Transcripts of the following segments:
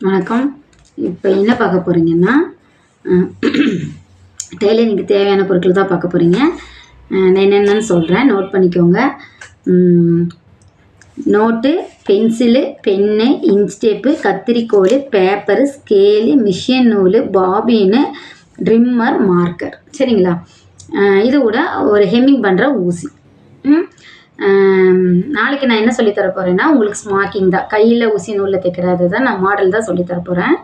வணக்கம். இப்போ என்ன பார்க்க போகிறீங்கன்னா டெய்லரிங்க்கு தேவையான பொருட்கள் தான் பார்க்க போகிறீங்க நான் என்னென்னு சொல்கிறேன் நோட் பண்ணிக்கோங்க. நோட்டு பென்சிலு பென்னு இன்ஸ்டேப்பு கத்திரிக்கோல் பேப்பரு ஸ்கேலு மிஷின் நூல் பாபின்னு ட்ரிம்மர் மார்க்கர் சரிங்களா? இது கூட ஒரு ஹெம்மிங் பண்ணுற ஊசி. ம், நாளைக்கு நான் என்ன சொல்லித்தர போகிறேன்னா உங்களுக்கு ஸ்மாக்கிங் தான். கையில் ஊசி நூலில் தைக்கிறது தான் நான் மாடல் தான் சொல்லித் தர போகிறேன்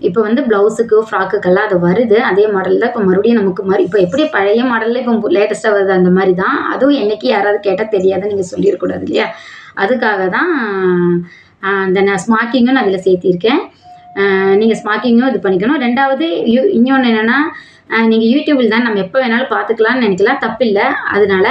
இப்போ வந்து ப்ளவுஸுக்கு ஃப்ராக்குக்கெல்லாம் அது வருது. அதே மாடல் தான் இப்போ மறுபடியும் நமக்கு மாதிரி இப்போ எப்படி பழைய மாடலில் இப்போ லேட்டஸ்ட்டாக வருது அந்த மாதிரி தான். அதுவும் என்றைக்கு யாராவது கேட்டால் தெரியாதுன்னு நீங்கள் சொல்லிடக்கூடாது இல்லையா? அதுக்காக தான் ஆஹ், அந்த நான் ஸ்மாக்கிங்கும் நான் அதில் சேர்த்திருக்கேன். நீங்கள் ஸ்மாக்கிங்கும் இது பண்ணிக்கணும். ரெண்டாவது யூ இன்னொன்று என்னென்னா நீங்கள் யூடியூபில் தான் நம்ம எப்போ வேணாலும் பார்த்துக்கலாம்னு நினைக்கலாம். தப்பில்லை. அதனால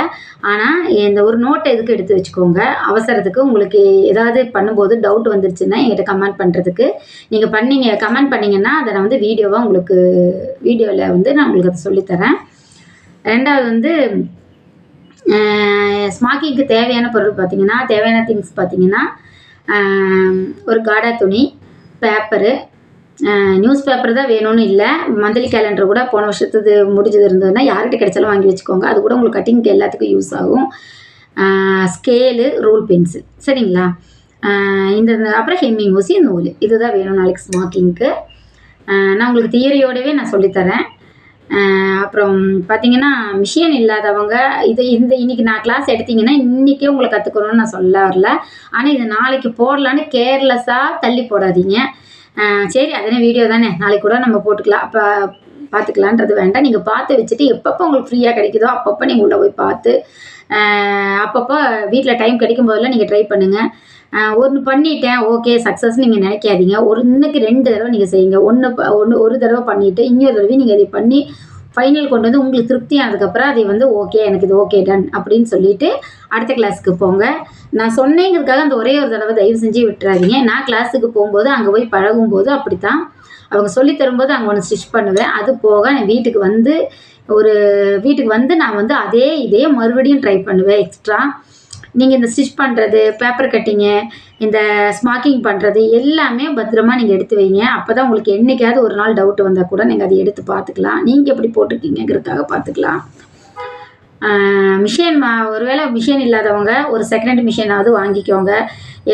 ஆனால் இந்த ஒரு நோட்டை எதுக்கு எடுத்து வச்சுக்கோங்க? அவசரத்துக்கு உங்களுக்கு ஏதாவது பண்ணும்போது டவுட் வந்துருச்சுன்னா என்கிட்ட கமெண்ட் பண்ணுறதுக்கு நீங்கள் பண்ணீங்க கமெண்ட் பண்ணீங்கன்னா அதை நான் வந்து வீடியோவாக உங்களுக்கு வீடியோவில் வந்து நான் உங்களுக்கு அதை சொல்லித்தரேன். ரெண்டாவது வந்து ஸ்மாக்கிங்க்கு தேவையான பொருள் பார்த்தீங்கன்னா தேவையான திங்ஸ் பார்த்தீங்கன்னா ஒரு காடா துணி பேப்பரு நியூஸ் பேப்பர் தான் வேணும்னு இல்லை. மந்த்லி கேலண்டர் கூட போன வருஷத்துக்கு முடிஞ்சது இருந்ததுன்னா யார்கிட்ட கிடைச்சாலும் வாங்கி வச்சுக்கோங்க. அது கூட உங்களுக்கு கட்டிங்க்கு எல்லாத்துக்கும் யூஸ் ஆகும். ஸ்கேலு ரூல் பென்சில் சரிங்களா? இந்த அப்புறம் ஹெம்மிங் ஊசி நூல். இதுதான் வேணும் நாளைக்கு ஸ்மாக்கிங்க்கு நான் உங்களுக்கு தியரியோடவே நான் சொல்லித்தரேன். அப்புறம் பார்த்தீங்கன்னா மிஷின் இல்லாதவங்க இது இந்த இன்னைக்கு நான் கிளாஸ் எடுத்தீங்கன்னா இன்றைக்கே உங்களை கற்றுக்கணும்னு நான் சொல்ல வரல. ஆனால் இது நாளைக்கு போடலான்னு கேர்லெஸ்ஸாக தள்ளி போடாதீங்க. சரி அதனே வீடியோ தானே? நாளைக்கு கூட நம்ம போட்டுக்கலாம். அப்போ பார்த்துக்கலான்றது வேண்டாம். நீங்கள் பார்த்து வச்சுட்டு எப்பப்போ உங்களுக்கு ஃப்ரீயாக கிடைக்குதோ அப்பப்போ நீங்கள் உள்ளே போய் பார்த்து அப்பப்போ வீட்டில் டைம் கிடைக்கும் போதெல்லாம் நீங்கள் ட்ரை பண்ணுங்கள் ஒன்று பண்ணிட்டேன் ஓகே சக்ஸஸ் நீங்கள் நினைக்காதீங்க. ஒரு இன்னைக்கு ரெண்டு தடவை நீங்கள் செய்யுங்க. ஒன்று ஒன்று ஒரு தடவை பண்ணிவிட்டு இன்னொரு தடவை நீங்கள் அதை பண்ணி ஃபைனல் கொண்டு வந்து உங்களுக்கு திருப்தி ஆனதுக்கப்புறம் அதை வந்து ஓகே எனக்கு இது ஓகே டன் அப்படின்னு சொல்லிட்டு அடுத்த கிளாஸுக்கு போங்க. நான் சொன்னேங்கிறதுக்காக அந்த ஒரே ஒரு தடவை தயவு செஞ்சு விட்டுறாதீங்க. நான் கிளாஸுக்கு போகும்போது அங்கே போய் பழகும்போது அப்படித்தான். அவங்க சொல்லித் தரும்போது அங்கே ஒன்று ஸ்டிச் பண்ணுவேன். அது போக நான் வீட்டுக்கு வந்து ஒரு வீட்டுக்கு வந்து நான் வந்து அதே இதே மறுபடியும் ட்ரை பண்ணுவேன் எக்ஸ்ட்ரா நீங்கள் இந்த ஸ்டிச் பண்ணுறது பேப்பர் கட்டிங்கு இந்த ஸ்மாக்கிங் பண்ணுறது எல்லாமே பத்திரமா நீங்கள் எடுத்து வைங்க. அப்போ தான் உங்களுக்கு என்றைக்காவது ஒரு நாள் டவுட் வந்தால் கூட நீங்கள் அதை எடுத்து பார்த்துக்கலாம். நீங்கள் எப்படி போட்டிருக்கீங்கிறதுக்காக பார்த்துக்கலாம். மிஷின் ஒருவேளை மிஷின் இல்லாதவங்க ஒரு செகண்ட் ஹேண்ட் மிஷினாவது வாங்கிக்கோங்க.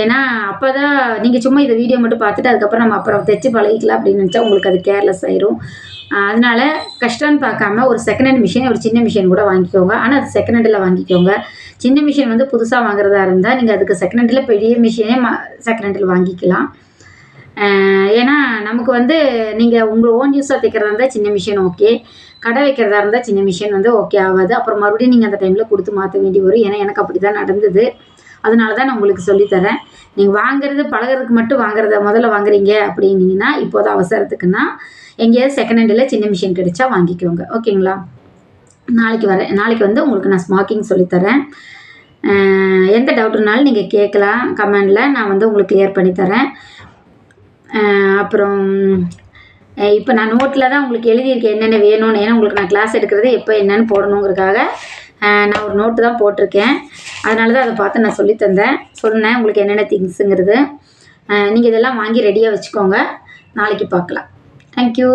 ஏன்னா அப்போ தான் நீங்கள் சும்மா இந்த வீடியோ மட்டும் பார்த்துட்டு அதுக்கப்புறம் நம்ம அப்புறம் தைச்சு பழகிக்கலாம் அப்படின்னு நினச்சா உங்களுக்கு அது கேர்லெஸ் ஆயிரும். அதனால் அதனால கஷ்டம்னு பார்க்காம ஒரு செகண்ட் ஹேண்ட் மிஷின் ஒரு சின்ன மிஷின் கூட வாங்கிக்கோங்க. ஆனால் அது செகண்ட் ஹேண்டில் வாங்கிக்கோங்க. சின்ன மிஷின் வந்து புதுசாக வாங்குறதா இருந்தால் நீங்கள் அதுக்கு செகண்ட் ஹேண்டில் பெரிய மிஷினே செகண்ட் ஹேண்டில் வாங்கிக்கலாம். ஏன்னா நமக்கு வந்து நீங்கள் உங்கள் ஓன் யூஸாக தைக்கிறதா இருந்தால் சின்ன மிஷின் ஓகே கடை வைக்கிறதா இருந்தால் சின்ன மிஷின் வந்து ஓகே ஆகாது. அப்புறம் மறுபடியும் நீங்கள் அந்த டைமில் கொடுத்து மாற்ற வேண்டி வரும் ஏன்னா எனக்கு அப்படி தான் நடந்தது. அதனால தான் நான் உங்களுக்கு சொல்லித்தரேன். நீங்கள் வாங்குறது பழகுறதுக்கு மட்டும் வாங்குறத முதல்ல வாங்குறீங்க அப்படின்னீங்கன்னா இப்போது அவசரத்துக்குன்னா எங்கேயாவது செகண்ட் ஹேண்டில் சின்ன மிஷின் கிடைச்சா வாங்கிக்கோங்க. ஓகேங்களா நாளைக்கு வரேன் நாளைக்கு வந்து உங்களுக்கு நான் ஸ்மாக்கிங் சொல்லித்தரேன். எந்த டவுட்னாலும் நீங்கள் கேட்கலாம். கமெண்டில் நான் வந்து உங்களுக்கு கிளியர் பண்ணித்தரேன் அப்புறம் இப்போ நான் நோட்டில் தான் உங்களுக்கு எழுதியிருக்கேன் என்னென்ன வேணும்னு. ஏன்னா உங்களுக்கு நான் கிளாஸ் எடுக்கிறது எப்போ என்னென்னு போடணுங்கிறதுக்காக நான் ஒரு நோட்டு தான் போட்டிருக்கேன். அதனால தான் அதை பார்த்து நான் சொல்லித் தந்தேன். சொன்னேன் உங்களுக்கு என்னென்ன திங்ஸுங்கிறது நீங்கள் இதெல்லாம் வாங்கி ரெடியாக வச்சுக்கோங்க. நாளைக்கு பார்க்கலாம். தேங்க்யூ